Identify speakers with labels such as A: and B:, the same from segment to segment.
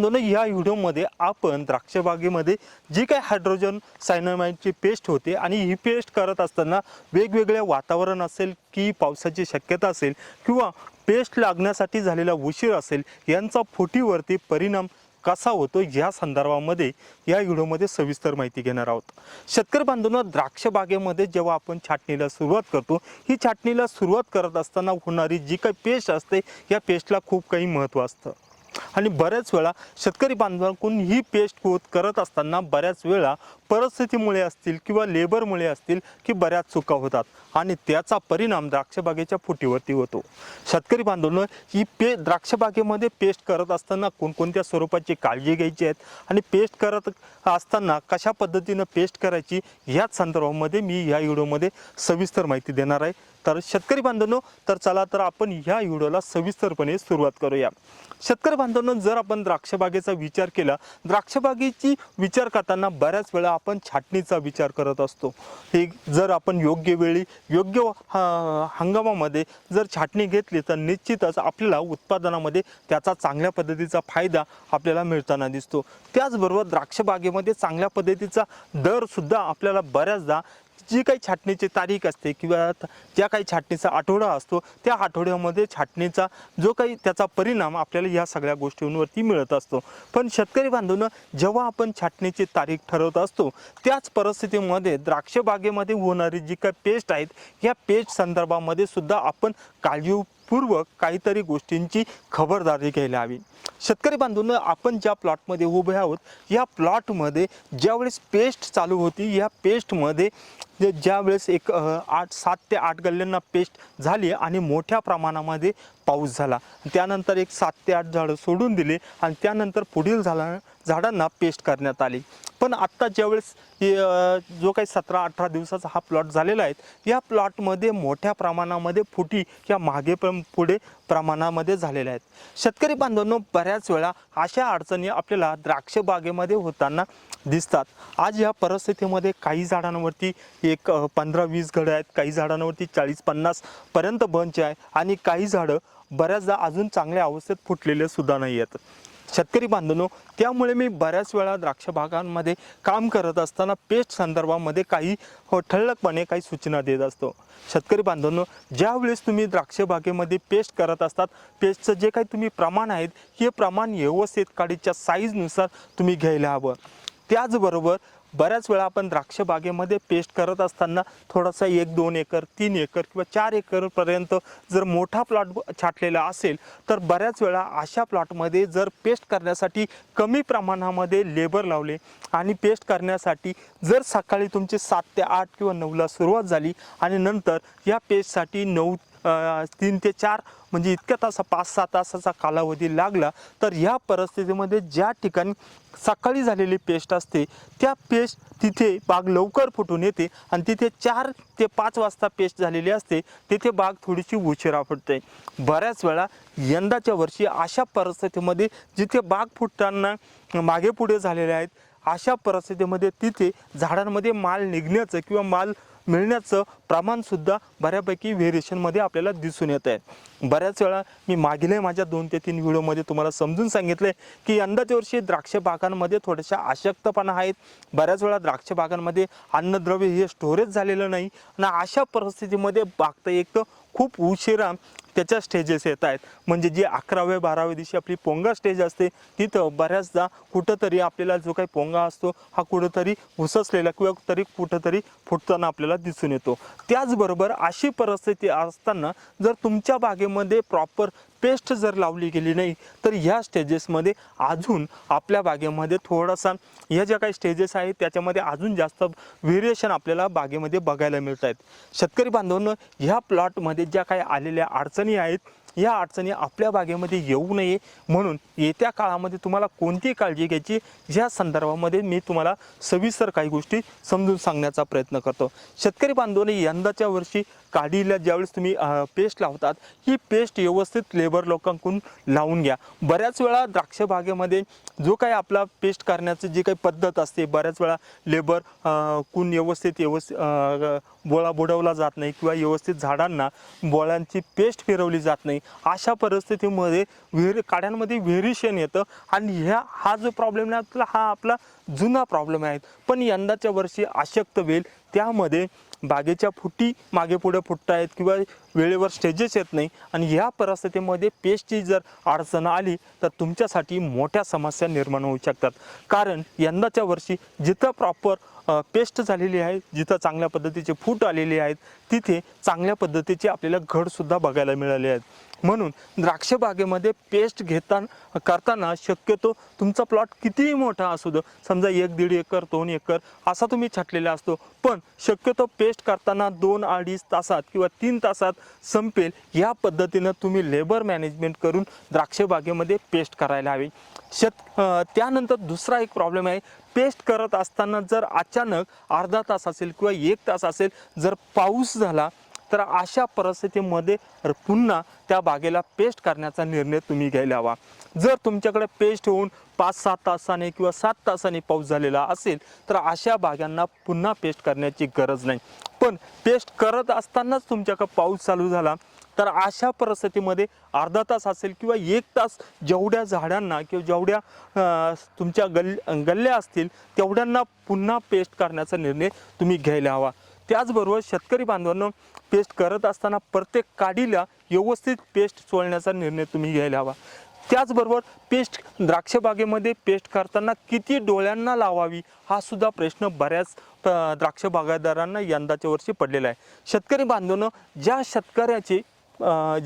A: या व्हिडिओमध्ये आपण द्राक्षबागेमध्ये जी काही हायड्रोजन सायनामाईडची पेस्ट होते आणि ही पेस्ट करत असताना वेगवेगळे वातावरण असेल की पावसाची शक्यता असेल किंवा पेस्ट लागण्यासाठी झालेला उशीर असेल यांचा फुटीवरती परिणाम कसा होतो या संदर्भामध्ये या व्हिडिओमध्ये सविस्तर माहिती घेणार आहोत. शेतकरी बांधवांना द्राक्ष बागेमध्ये जेव्हा आपण छाटणीला सुरुवात करतो ही छाटणीला सुरुवात करत असताना होणारी जी काही पेस्ट असते या पेस्टला खूप काही महत्त्व असतं. आणि बऱ्याच वेळा शेतकरी बांधवांकडून ही पेस्ट होत करत असताना बऱ्याच वेळा परिस्थितीमुळे असतील किंवा लेबरमुळे असतील की बऱ्याच चुका होतात आणि त्याचा परिणाम द्राक्षबागेच्या फुटीवरती होतो. शेतकरी बांधवांनो ही पे द्राक्षबागेमध्ये पेस्ट करत असताना कोणकोणत्या स्वरूपाची काळजी घ्यायची आहेत आणि पेस्ट करत असताना कशा पद्धतीनं पेस्ट करायची ह्याच संदर्भामध्ये मी या व्हिडिओमध्ये सविस्तर माहिती देणार आहे. तर शेतकरी बांधवांनो तर चला तर आपण ह्या व्हिडिओला सविस्तरपणे सुरुवात करूया. शेतकरी बांधवांनो जर आपण द्राक्षबागेचा विचार केला द्राक्षबागेची विचार करताना बऱ्याच वेळा आपण छाटणीचा विचार करत असतो. हे जर आपण योग्य वेळी योग्य हंगामामध्ये जर छाटणी घेतली तर निश्चितच आपल्याला उत्पादनामध्ये त्याचा चांगल्या पद्धतीचा फायदा आपल्याला मिळताना दिसतो. त्याचबरोबर द्राक्षबागेमध्ये चांगल्या पद्धतीचा दरसुद्धा आपल्याला बऱ्याचदा जी काही छाटणीची तारीख असते किंवा ज्या काही छाटणीचा आठवडा असतो त्या आठवड्यामध्ये छाटणीचा जो काही त्याचा परिणाम आपल्याला या सगळ्या गोष्टींवरती मिळत असतो. पण शेतकरी बांधवनं जेव्हा आपण छाटणीची तारीख ठरवत असतो त्याच परिस्थितीमध्ये द्राक्ष बागेमध्ये होणारी जी काही पेस्ट आहेत या पेस्ट संदर्भामध्ये सुद्धा आपण काळजीपूर्वक काहीतरी गोष्टींची खबरदारी घ्यायला हवी. शेतकरी बांधून आपण ज्या प्लॉटमध्ये उभे आहोत या प्लॉटमध्ये ज्यावेळेस पेस्ट चालू होती या पेस्टमध्ये जे ज्यावेळेस एक आठ सात ते आठ गल्ल्यांना पेस्ट झाली आणि मोठ्या प्रमाणामध्ये पाऊस झाला. त्यानंतर एक सात ते आठ झाडं सोडून दिले आणि त्यानंतर पुढील झाडा झाडांना पेस्ट करण्यात आली. पण आत्ता ज्यावेळेस हे, जो काही सतरा अठरा दिवसाचा हा प्लॉट झालेला आहे या प्लॉटमध्ये मोठ्या प्रमाणामध्ये फुटी या मागे पण पुढे प्रमाणामध्ये झालेल्या आहेत. शेतकरी बांधवांनो बऱ्याच वेळा अशा अडचणी आपल्याला द्राक्ष बागेमध्ये होताना दिसतात. आज या परिस्थितीमध्ये काही झाडांवरती एक पंधरा वीस घडं आहेत काही झाडांवरती चाळीस पन्नास पर्यंत बंच आहे आणि काही झाडं बऱ्याचदा अजून चांगल्या अवस्थेत फुटलेले सुद्धा नाही आहेत. शेतकरी बांधवनो त्यामुळे मी बऱ्याच वेळा द्राक्ष बागांमध्ये काम करत असताना पेस्ट संदर्भामध्ये काही हो ठळकपणे काही सूचना देत असतो. शेतकरी बांधवांनो ज्यावेळेस तुम्ही द्राक्ष बागेमध्ये पेस्ट करत असतात पेस्टचं जे काही तुम्ही प्रमाण आहेत हे प्रमाण व्यवस्थित काडीच्या साईजनुसार तुम्ही घ्यायला हवं. त्याचबरोबर बऱ्याच वेळा आपण द्राक्ष बागेमध्ये पेस्ट करत असताना थोडासा एक दोन एकर तीन एकर किंवा चार एकरपर्यंत जर मोठा प्लॉट छाटलेला असेल तर बऱ्याच वेळा अशा प्लॉटमध्ये जर पेस्ट करण्यासाठी कमी प्रमाणामध्ये लेबर लावले आणि पेस्ट करण्यासाठी जर सकाळी तुमची सात ते आठ किंवा नऊला सुरुवात झाली आणि नंतर या पेस्टसाठी नऊ तीन ते चार म्हणजे इतक्या तासा पाच सहा तासाचा कालावधी लागला तर ह्या परिस्थितीमध्ये ज्या ठिकाणी सकाळी झालेली पेस्ट असते त्या पेस्ट तिथे बाग लवकर फुटून येते आणि तिथे चार ते पाच वाजता पेस्ट झालेली असते तिथे बाग थोडीशी उशिरा फुटते. बऱ्याच वेळा यंदाच्या वर्षी अशा परिस्थितीमध्ये जिथे बाग फुटताना मागे पुढे झालेले आहेत अशा परिस्थितीमध्ये तिथे झाडांमध्ये माल निघण्याचं किंवा माल मिळण्याचं प्रमाणसुद्धा बऱ्यापैकी व्हेरिएशनमध्ये आपल्याला दिसून येत आहे बऱ्याच वेळा मी मागील माझ्या दोन ते तीन व्हिडिओमध्ये तुम्हाला समजून सांगितले की यंदाच्या वर्षी द्राक्ष बागांमध्ये थोड्याशा अशक्तपणा आहेत. बऱ्याच वेळा द्राक्ष बागांमध्ये अन्नद्रव्य हे स्टोरेज झालेलं नाही. आणि अशा परिस्थितीमध्ये बागता एक तर खूप उशिरा त्याच्या स्टेजेस येत आहेत. म्हणजे जी अकराव्या बाराव्या दिवशी आपली पोंगा स्टेज असते तिथं बऱ्याचदा कुठंतरी आपल्याला जो काही पोंगा असतो हा कुठंतरी घुससलेला किंवा तरी कुठंतरी फुटताना आपल्याला दिसून येतो. त्याचबरोबर अशी परिस्थिती असताना जर तुमच्या बागेमध्ये प्रॉपर पेस्ट जर लावली गेली नाही तर ह्या स्टेजेसमध्ये अजून आपल्या बागेमध्ये थोडासा ह्या ज्या काही स्टेजेस आहेत त्याच्यामध्ये अजून जास्त व्हेरिएशन आपल्याला बागेमध्ये बघायला मिळत आहेत शेतकरी बांधवांनो ह्या प्लॉटमध्ये ज्या काही आलेल्या अडचणी आहेत या अडचणी आपल्या बागेमध्ये येऊ नये म्हणून येत्या काळामध्ये तुम्हाला कोणती काळजी घ्यायची या संदर्भामध्ये मी तुम्हाला सविस्तर काही गोष्टी समजून सांगण्याचा प्रयत्न करतो. शेतकरी बांधवांनी यंदाच्या वर्षी काडीला ज्यावेळेस तुम्ही पेस्ट लावतात ही पेस्ट व्यवस्थित लेबर लोकांकडून लावून घ्या. बऱ्याच वेळा द्राक्ष बागेमध्ये जो काही आपला पेस्ट करण्याची जी काही पद्धत असते बऱ्याच वेळा लेबर कुण व्यवस्थित व्यवस्थित बोळा बुडवला जात नाही किंवा व्यवस्थित झाडांना बोळ्यांची पेस्ट फिरवली जात नाही. अशा परिस्थितीमध्ये विहिरी काड्यांमध्ये व्हेरिएशन येतं आणि ह्या हा जो प्रॉब्लेम आहे हा आपला जुना प्रॉब्लेम आहे. पण यंदाच्या वर्षी अशक्त वेल त्यामध्ये बागेच्या फुटी मागे पुढे फुटत आहेत किंवा वेळेवर स्टेजेस येत नाही. आणि ह्या परिस्थितीमध्ये पेस्टची जर अडचण आली तर तुमच्यासाठी मोठ्या समस्या निर्माण होऊ शकतात. कारण यंदाच्या वर्षी जिथं प्रॉपर पेस्ट झालेली आहे जिथं चांगल्या पद्धतीचे फूट आलेले आहेत तिथे चांगल्या पद्धतीचे आपल्याला घडसुद्धा बघायला मिळाले आहेत. म्हणून द्राक्ष बागेमध्ये पेस्ट घेताना करताना शक्यतो तुमचा प्लॉट कितीही मोठा असू दो समजा एक दीड एकर दोन एकर असा तुम्ही छाटलेला असतो. पण शक्यतो पेस्ट करताना दोन अडीच तासात किंवा तीन तासात संपेल या पद्धतीनं तुम्ही लेबर मॅनेजमेंट करून द्राक्ष बागेमध्ये पेस्ट करायला हवी. शेत त्यानंतर दुसरा एक प्रॉब्लेम आहे. पेस्ट करत असताना जर अचानक अर्धा तास असेल किंवा एक तास असेल जर पाऊस झाला तर अशा परिस्थितीमध्ये पुन्हा त्या बागेला पेस्ट करण्याचा निर्णय तुम्ही घ्यायला हवा. जर तुमच्याकडे पेस्ट होऊन पाच सात तासाने किंवा सात तासाने पाऊस झालेला असेल तर अशा बागांना पुन्हा पेस्ट करण्याची गरज नाही. पण पेस्ट करत असतानाच तुमच्याकडे पाऊस चालू झाला तर अशा परिस्थितीमध्ये अर्धा तास असेल किंवा एक तास जेवढ्या झाडांना किंवा जेवढ्या तुमच्या गल गल्ल्या असतील तेवढ्यांना पुन्हा पेस्ट करण्याचा निर्णय तुम्ही घ्यायला हवा. त्याचबरोबर शेतकरी बांधवांनो पेस्ट करत असताना प्रत्येक काडीला व्यवस्थित पेस्ट चोळण्याचा निर्णय तुम्ही घ्यायला हवा. त्याचबरोबर पेस्ट द्राक्षबागेमध्ये पेस्ट करताना किती डोळ्यांना लावावी हा सुद्धा प्रश्न बऱ्याच द्राक्ष बागायतदारांना यंदाच्या वर्षी पडलेला आहे. शेतकरी बांधवांनो ज्या शेतकऱ्याचे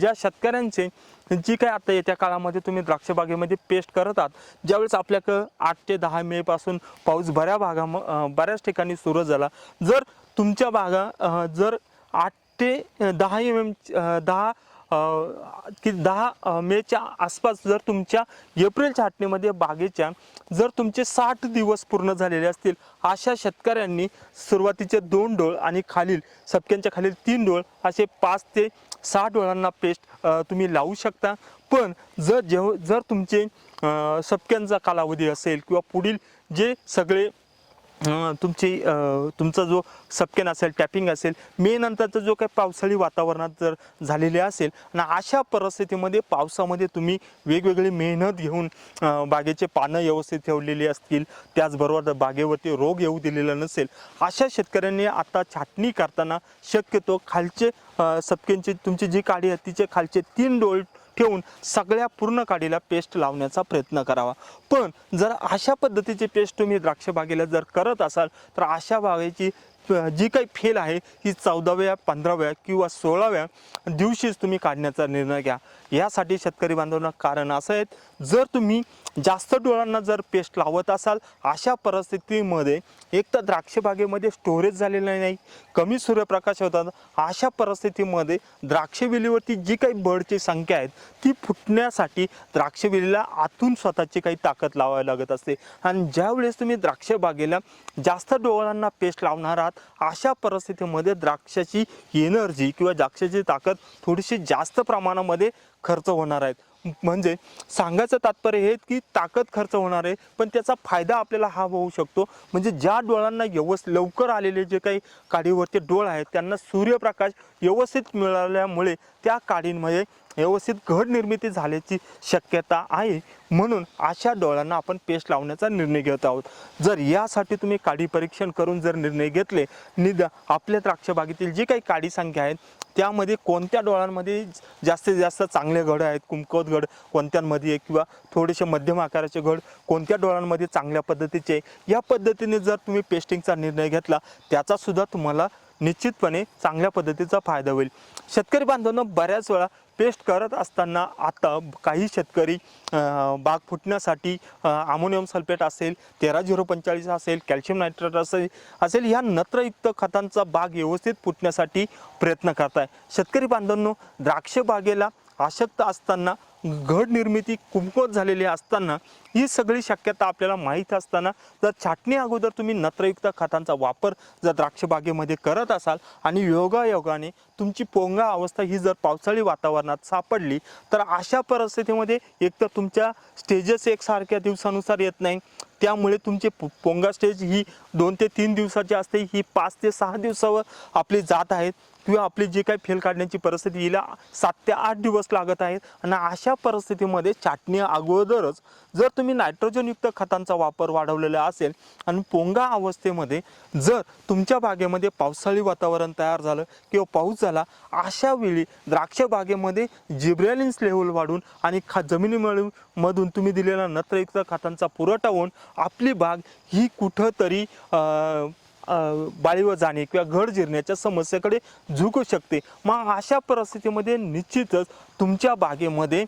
A: ज्या शेतकऱ्यांचे जी काय आता येत्या काळामध्ये तुम्ही द्राक्ष बागेमध्ये पेस्ट करत आहात ज्यावेळेस आपल्याकडं आठ ते दहा मे पासून पाऊस बऱ्या भागा बऱ्याच ठिकाणी सुरू झाला. जर तुमच्या भागा जर आठ ते दहा एम एम दहा की दहा मेच्या आसपास जर तुमच्या एप्रिल छाटणीमध्ये बागेच्या जर तुमचे साठ दिवस पूर्ण झालेले असतील अशा शेतकऱ्यांनी सुरुवातीचे दोन डोळ आणि खालील सपक्यांच्या खालील तीन डोळ असे पाच ते सहा डोळांना पेस्ट तुम्ही लावू शकता. पण जर जेव जर तुमचे अ, सपक्यांचा कालावधी असेल किंवा पुढील जे सगळे तुमची तुमचा जो सपकेन असेल टॅपिंग असेल मे नंतरचा जो काही पावसाळी वातावरणात जर झालेले असेल आणि अशा परिस्थितीमध्ये पावसामध्ये तुम्ही वेगवेगळी मेहनत घेऊन बागेचे पानं व्यवस्थित ठेवलेली असतील त्याचबरोबर बागेवरती रोग येऊ दिलेला नसेल अशा शेतकऱ्यांनी आता छाटणी करताना शक्यतो खालचे अं, तुमची जी काडी आहे तिचे खालचे तीन डोळ ठेवून सगळ्या पूर्ण काडीला पेस्ट लावण्याचा प्रयत्न करावा. पण जर अशा पद्धतीची पेस्ट तुम्ही द्राक्ष बागेला जर करत असाल तर अशा बागेची जी काही फेल आहे ही चौदाव्या पंधराव्या किंवा सोळाव्या दिवशीच तुम्ही काढण्याचा निर्णय घ्या. यासाठी शेतकरी बांधवांना कारण असं आहे जर तुम्ही जास्त डोळांना जर पेस्ट लावत असाल अशा परिस्थितीमध्ये एक तर द्राक्षबागेमध्ये स्टोरेज झालेलं नाही कमी सूर्यप्रकाश होतात. अशा परिस्थितीमध्ये द्राक्षवेलीवरती जी काही बर्डची संख्या आहेत ती फुटण्यासाठी द्राक्षवेलीला आतून स्वतःची काही ताकद लावावी लागत असते. आणि ज्यावेळेस तुम्ही द्राक्षबागेला जास्त डोळांना पेस्ट लावणार आहात अशा परिस्थितीमध्ये द्राक्षाची एनर्जी किंवा द्राक्षाची ताकद थोडीशी जास्त प्रमाणामध्ये खर्च होणार आहेत म्हणजे सांगायचं तात्पर्य हे की ताकद खर्च होणार आहे पण त्याचा फायदा आपल्याला हा होऊ शकतो. म्हणजे ज्या डोळांना व्यवस्थित लवकर आलेले जे काही काडीवरचे डोळ आहेत त्यांना सूर्यप्रकाश व्यवस्थित मिळाल्यामुळे त्या काडींमध्ये व्यवस्थित घड निर्मिती झाल्याची शक्यता आहे. म्हणून अशा डोळ्यांना आपण पेस्ट लावण्याचा निर्णय घेत आहोत. जर यासाठी तुम्ही काडी परीक्षण करून जर निर्णय घेतले निदा आपल्या द्राक्षबागेतील जी काही काडी संख्या आहेत त्यामध्ये कोणत्या डोळांमध्ये जास्तीत जास्त चांगले घड आहेत कुमकवत घड कोणत्यांमध्ये आहे किंवा थोडेसे मध्यम आकाराचे घड कोणत्या डोळांमध्ये चांगल्या पद्धतीचे आहे? या पद्धतीने जर तुम्ही पेस्टिंगचा निर्णय घेतला त्याचासुद्धा तुम्हाला निश्चितपणे चांगल्या पद्धतीचा फायदा होईल. शेतकरी बांधवांना बऱ्याच वेळा पेस्ट करत असताना आता काही शेतकरी बाग फुटण्यासाठी अमोनियम सल्फेट असेल तेरा झिरो पंचेचाळीस असेल कॅल्शियम नायट्रेट असेल असेल ह्या नत्रयुक्त खतांचा बाग व्यवस्थित फुटण्यासाठी प्रयत्न करत आहे शेतकरी बांधवांनो द्राक्ष बागेला आसक्त असताना घड निर्मिती झालेली असताना ही सगळी शक्यता आपल्याला माहीत असताना जर छाटणी अगोदर तुम्ही नत्रयुक्त खतांचा वापर जर द्राक्षबागेमध्ये करत असाल आणि योगायोगाने तुमची पोंगा अवस्था ही जर पावसाळी वातावरणात सापडली तर अशा परिस्थितीमध्ये एकतर तुमच्या स्टेजेस एकसारख्या दिवसानुसार येत नाही. त्यामुळे तुमचे पोंगा स्टेज ही दोन ते तीन दिवसाची असते ही पाच ते सहा दिवसावर आपली जात आहेत किंवा आपली जी काही फेल काढण्याची परिस्थिती हिला सात ते आठ दिवस लागत आहेत. आणि अशा परिस्थितीमध्ये छाटणी अगोदरच जर तुम्ही नायट्रोजनयुक्त खतांचा वापर वाढवलेला असेल आणि पोंगा अवस्थेमध्ये जर तुमच्या बागेमध्ये पावसाळी वातावरण तयार झालं किंवा पाऊस झाला अशा वेळी द्राक्ष बागेमध्ये जिब्रॅलिन्स लेवल वाढून आणि खा जमिनीमधून मधून तुम्ही दिलेला नत्रयुक्त खतांचा पुरवठा होऊन आपली बाग ही कुठंतरी बाळीवर जाणे किंवा घड जिरण्याच्या समस्येकडे झुकू शकते. मग अशा परिस्थितीमध्ये निश्चितच तुमच्या बागेमध्ये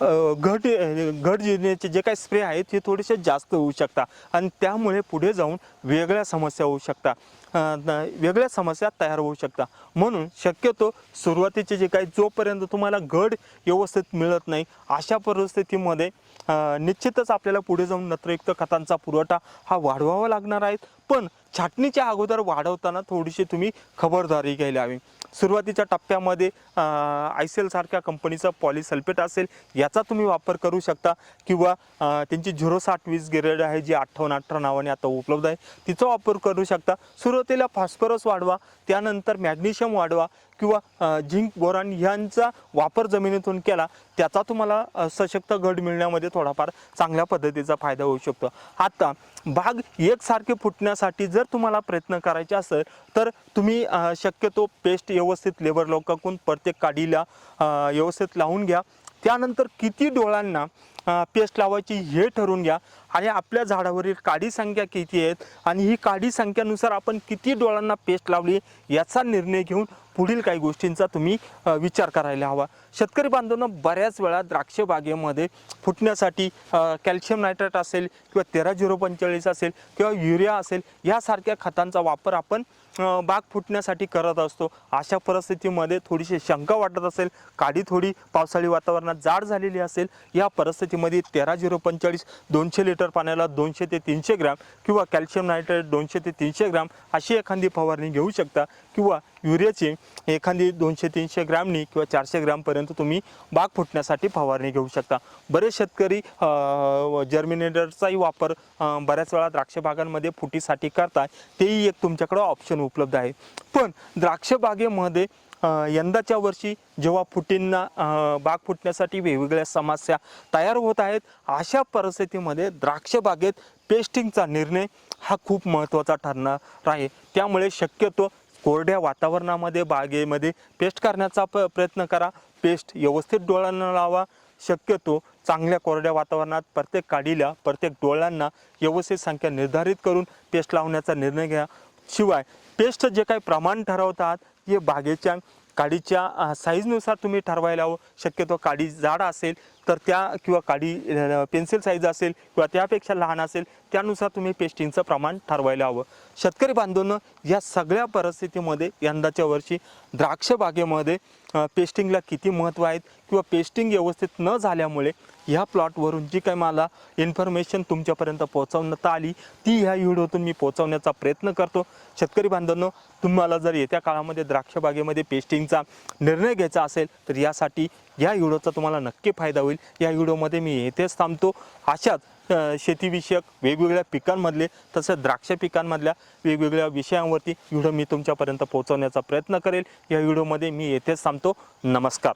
A: घट घट जिरण्याचे जे काही स्प्रे आहेत ते थोडेसे जास्त होऊ शकतात. आणि त्यामुळे पुढे जाऊन वेगळ्या समस्या होऊ शकतात. वेगळ्या समस्या तयार होऊ शकतात म्हणून शक्यतो सुरुवातीचे जे काही जोपर्यंत तुम्हाला घड व्यवस्थित मिळत नाही अशा परिस्थितीमध्ये निश्चितच आपल्याला पुढे जाऊन नत्रयुक्त खतांचा पुरवठा हा वाढवावा लागणार आहे. पण छाटणीच्या अगोदर वाढवताना थोडीशी तुम्ही खबरदारी घ्यायला हवी. सुरुवातीच्या टप्प्यामध्ये आय सी एलसारख्या कंपनीचं पॉलिसल्फेट असेल याचा तुम्ही वापर करू शकता. किंवा त्यांची झिरो साठ वीस गिरेड आहे जी अठ्ठावन्न अठरा नावाने आता उपलब्ध आहे तिचा वापर करू शकता. सुरुवातीला फॉस्फरस वाढवा त्यानंतर मॅग्नेशियम वाढवा किंवा झिंक बोरान ह्यांचा वापर जमिनीतून केला त्याचा तुम्हाला सशक्त घड मिळण्यामध्ये थोडाफार चांगल्या पद्धतीचा फायदा होऊ शकतो. आता बाग एकसारखे फुटण्यासाठी जर तुम्हाला प्रयत्न करायचे असेल तर तुम्ही शक्यतो पेस्ट व्यवस्थित लेबर लोकांकडून प्रत्येक काडीला व्यवस्थित लावून घ्या. त्यानंतर किती डोळ्यांना पेस्ट लावायची हे ठरवून घ्या. आणि आपल्या झाडावरील काडी संख्या किती आहेत? आणि ही काडी संख्यानुसार आपण किती डोळ्यांना पेस्ट लावली याचा निर्णय घेऊन पुढील काही गोष्टींचा तुम्ही विचार करायला हवा. शेतकरी बांधवांना बऱ्याच वेळा द्राक्ष बागेमध्ये फुटण्यासाठी कॅल्शियम नायट्रेट असेल किंवा तेरा झिरो पंचेचाळीस असेल किंवा युरिया असेल यासारख्या खतांचा वापर आपण बाग फुटण्यासाठी करत असतो. अशा परिस्थितीमध्ये थोडीशी शंका वाटत असेल काडी थोडी पावसाळी वातावरणात जाड झालेली असेल या परिस्थितीमध्ये तेरा झिरो पंचेचाळीस दोनशे लिटर पाण्याला दोनशे ते तीनशे ग्रॅम किंवा कॅल्शियम नायट्रेट दोनशे ते तीनशे ग्रॅम अशी एखादी फवारणी घेऊ शकता किंवा युरियाची एखादी दोनशे तीनशे ग्रॅमनी किंवा चारशे ग्रॅमपर्यंत तुम्ही बाग फुटण्यासाठी फवारणी घेऊ शकता. बरेच शेतकरी जर्मिनेटरचाही वापर बऱ्याच वेळा द्राक्ष बागांमध्ये फुटीसाठी करतात. तेही एक तुमच्याकडं ऑप्शन उपलब्ध आहे. पण द्राक्ष बागेमध्ये यंदाच्या वर्षी जेव्हा फुटींना बाग फुटण्यासाठी वेगवेगळ्या समस्या तयार होत आहेत अशा परिस्थितीमध्ये द्राक्ष बागेत पेस्टिंगचा निर्णय हा खूप महत्त्वाचा ठरणार आहे. त्यामुळे शक्यतो कोरड्या वातावरणामध्ये बागेमध्ये पेस्ट करण्याचा प प्रयत्न करा. पेस्ट व्यवस्थित डोळ्यांना लावा. शक्यतो चांगल्या कोरड्या वातावरणात प्रत्येक काडीला प्रत्येक डोळ्यांना व्यवस्थित संख्या निर्धारित करून पेस्ट लावण्याचा निर्णय घ्या. शिवाय पेस्ट जे काही प्रमाण ठरवतात हे बागेच्या काडीच्या साईजनुसार तुम्ही ठरवायला हवं. शक्यतो काडी जाड असेल तर त्या किंवा काडी पेन्सिल साईज असेल किंवा त्यापेक्षा लहान असेल त्यानुसार तुम्ही पेस्टिंगचं प्रमाण ठरवायला हवं. शेतकरी बांधवांनो या सगळ्या परिस्थितीमध्ये यंदाच्या वर्षी द्राक्ष बागेमध्ये पेस्टिंगला किती महत्त्व आहेत किंवा पेस्टिंग व्यवस्थित न झाल्यामुळे ह्या प्लॉटवरून जी काही मला इन्फॉर्मेशन तुमच्यापर्यंत पोहोचवण्यात आली ती ह्या व्हिडिओतून मी पोहोचवण्याचा प्रयत्न करतो. शेतकरी बांधवांनो तुम्हाला जर येत्या काळामध्ये द्राक्ष बागेमध्ये पेस्टिंगचा निर्णय घ्यायचा असेल तर यासाठी या व्हिडिओचा तुम्हाला नक्की फायदा होईल. या व्हिडिओमध्ये मी येथेच थांबतो. अशाच शेतीविषयक वेगवेगळ्या पिकांमधले तसेच द्राक्ष पिकांमधल्या वेगवेगळ्या विषयांवरती व्हिडिओ मी तुमच्यापर्यंत पोहोचवण्याचा प्रयत्न करेल. या व्हिडिओमध्ये मी येथेच थांबतो. नमस्कार.